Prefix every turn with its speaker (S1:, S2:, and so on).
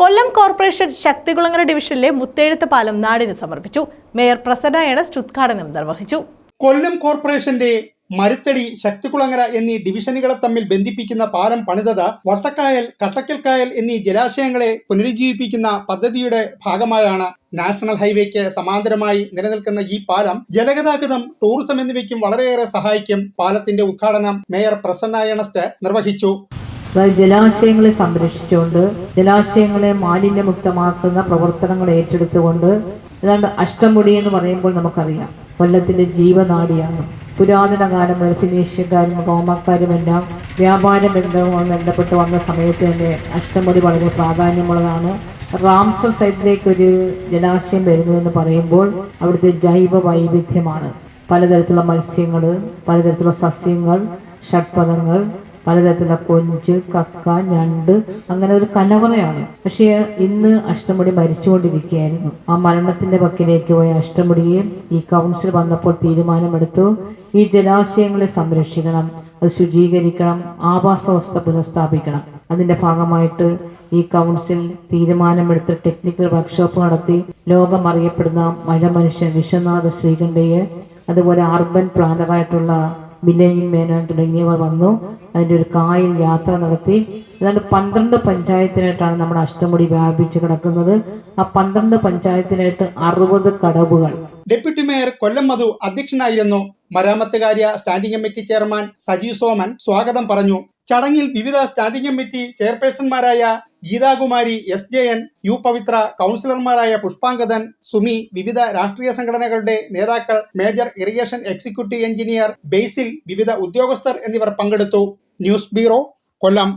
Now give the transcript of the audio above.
S1: കൊല്ലം corporation Sakthikulangara ഡിവിഷനിലെ മുത്തേഴുത്ത് പാലം നാടിന് സമർപ്പിച്ചു. മേയർ പ്രസന്ന ഉദ്ഘാടനം നിർവഹിച്ചു.
S2: കൊല്ലം കോർപ്പറേഷന്റെ മരുത്തടി ശക്തികുളങ്ങര എന്നീ ഡിവിഷനുകളെ തമ്മിൽ ബന്ധിപ്പിക്കുന്ന പാലം പണിതത് വട്ടക്കായൽ കട്ടക്കൽക്കായൽ എന്നീ ജലാശയങ്ങളെ പുനരുജ്ജീവിപ്പിക്കുന്ന പദ്ധതിയുടെ ഭാഗമായാണ് നാഷണൽ ഹൈവേക്ക് സമാന്തരമായി നിലനിൽക്കുന്ന ഈ പാലം ജലഗതാഗതം ടൂറിസം എന്നിവയ്ക്കും വളരെയേറെ സഹായിക്കും പാലത്തിന്റെ ഉദ്ഘാടനം മേയർ പ്രസന്ന എണസ്റ്റ് നിർവഹിച്ചു.
S3: അതായത് ജലാശയങ്ങളെ സംരക്ഷിച്ചുകൊണ്ട് ജലാശയങ്ങളെ മാലിന്യമുക്തമാക്കുന്ന പ്രവർത്തനങ്ങൾ ഏറ്റെടുത്തുകൊണ്ട് ഏതാണ്ട് അഷ്ടമുടി എന്ന് പറയുമ്പോൾ നമുക്കറിയാം. കൊല്ലത്തിന്റെ ജീവനാടിയാണ്. പുരാതന കാലം മുതൽ ഫിനീഷ്യക്കാരും റോമക്കാരുമെല്ലാം വ്യാപാര ബന്ധവുമായി ബന്ധപ്പെട്ട് വന്ന സമയത്ത് തന്നെ അഷ്ടമുടി വളരെ പ്രാധാന്യമുള്ളതാണ്. റാംസർ സൈറ്റിലേക്ക് ഒരു ജലാശയം വരുന്നു എന്ന് പറയുമ്പോൾ അവിടുത്തെ ജൈവ വൈവിധ്യമാണ്. പലതരത്തിലുള്ള മത്സ്യങ്ങൾ പലതരത്തിലുള്ള സസ്യങ്ങൾ ഷഡ്പദങ്ങൾ പലതരത്തിലുള്ള കൊഞ്ച് കക്ക ഞണ്ട് അങ്ങനെ ഒരു കലവറയാണ് പക്ഷേ ഇന്ന് അഷ്ടമുടി മരിച്ചുകൊണ്ടിരിക്കുകയായിരുന്നു ആ മരണത്തിന്റെ പക്കിലേക്ക് പോയ അഷ്ടമുടിയെ ഈ കൗൺസിൽ വന്നപ്പോൾ തീരുമാനമെടുത്തു ഈ ജലാശയങ്ങളെ സംരക്ഷിക്കണം അത് ശുചീകരിക്കണം ആവാസവസ്ഥ പുനഃസ്ഥാപിക്കണം. അതിന്റെ ഭാഗമായിട്ട് ഈ കൗൺസിൽ തീരുമാനമെടുത്ത് ടെക്നിക്കൽ വർക്ക്ഷോപ്പ് നടത്തി. ലോകം അറിയപ്പെടുന്ന മഴ മനുഷ്യൻ വിശ്വനാഥ ശ്രീകണ്ഠയെ അതുപോലെ അർബൻ പ്ലാനറായിട്ടുള്ള വിലയും മേനോൻ തുടങ്ങിയവർ വന്നു. അതിന്റെ ഒരു കായൽ യാത്ര നടത്തി. ഏതാണ്ട് പന്ത്രണ്ട് പഞ്ചായത്തിനായിട്ടാണ് നമ്മുടെ അഷ്ടമുടി വ്യാപിച്ച് കിടക്കുന്നത്. ആ പന്ത്രണ്ട് പഞ്ചായത്തിനായിട്ട് അറുപത് കടവുകൾ.
S2: ഡെപ്യൂട്ടി മേയർ കൊല്ലം മധു അധ്യക്ഷനായിരുന്നു. മരാമത്തുകാര്യ standing committee chairman Sajeev Soman സ്വാഗതം പറഞ്ഞു. ചടങ്ങിൽ വിവിധ standing committee ചെയർപേഴ്സൺമാരായ Geethakumari S J N U Pavithra കൗൺസിലർമാരായ പുഷ്പാങ്കദൻ സുമി വിവിധ രാഷ്ട്രീയ സംഘടനകളുടെ നേതാക്കൾ major irrigation executive engineer Basil വിവിധ ഉദ്യോഗസ്ഥർ എന്നിവർ പങ്കെടുത്തു. News bureau Kollam.